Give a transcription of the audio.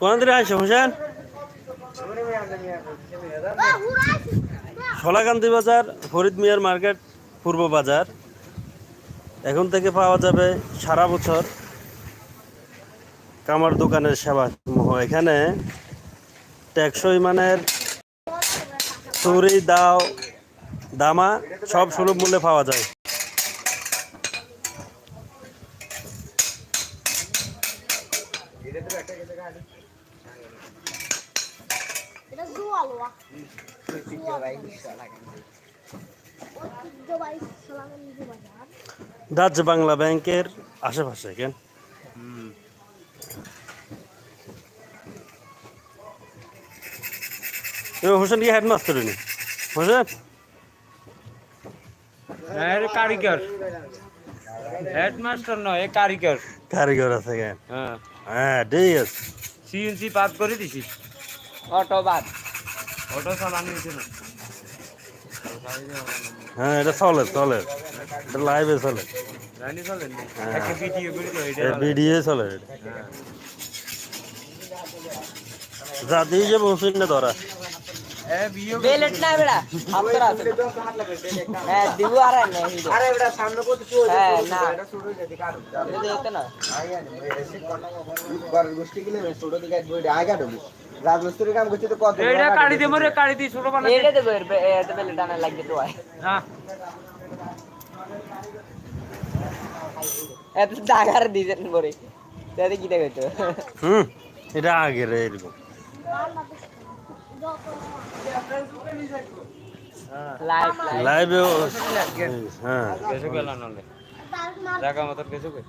কোন দিকে আসছে হোসেন? সোলাকান্দি বাজার, ফরিদ মিয়ার মার্কেট, পূর্ব বাজার। এখন থেকে পাওয়া যাবে সারা বছর কামার দোকানের সেবা। এখানে টেকসই মানের চুরি, দাও, দামা সব সুলভ মূল্যে পাওয়া যায়। এটা ডাচ বাংলা ব্যাংকের আশেপাশে কেন? এ হোসেন কি হেডমাস্টার হোসেন? হ্যাঁ কারিগর। হেডমাস্টার নয় এ কারিগর কারিগর আছে কেন হ্যাঁ হ্যাঁ ঠিক আছে সিএনসি পাস করে দিছি অটো বাদ অটো চালানো হয়েছে না হ্যাঁ এটা চলে চলে এটা লাইভে চলে? হ্যাঁ। ভিডিও করে তো এটা চলে। ভিডিও চলে এটা। হ্যাঁ। জাতি যে বসুন না ধরা এ বিয়ে বেড়া হাতর আছে হ্যাঁ দিব আর না আরে এটা সামনে কত চুল না। এটা ছোট যেতে কারণ এটা দেখতে না ঘরের গোষ্ঠী গেলে ছোট দিকে বইটা আগা ঢুকি রাজমিস্ত্রির কাম করছে তো কত এটা কাড়ি দে মরে কাড়ি দি ছোট বানা এটা দেব এটা লাগবে তো হয় হ্যাঁ এত জাগার দিছেন পরে তাতে কি হুম এটা আগে রে এরকম লাইভ লাইভ লাইভে হ্যাঁ। কিছু গেল নলে জায়গা মতো কেসে গেল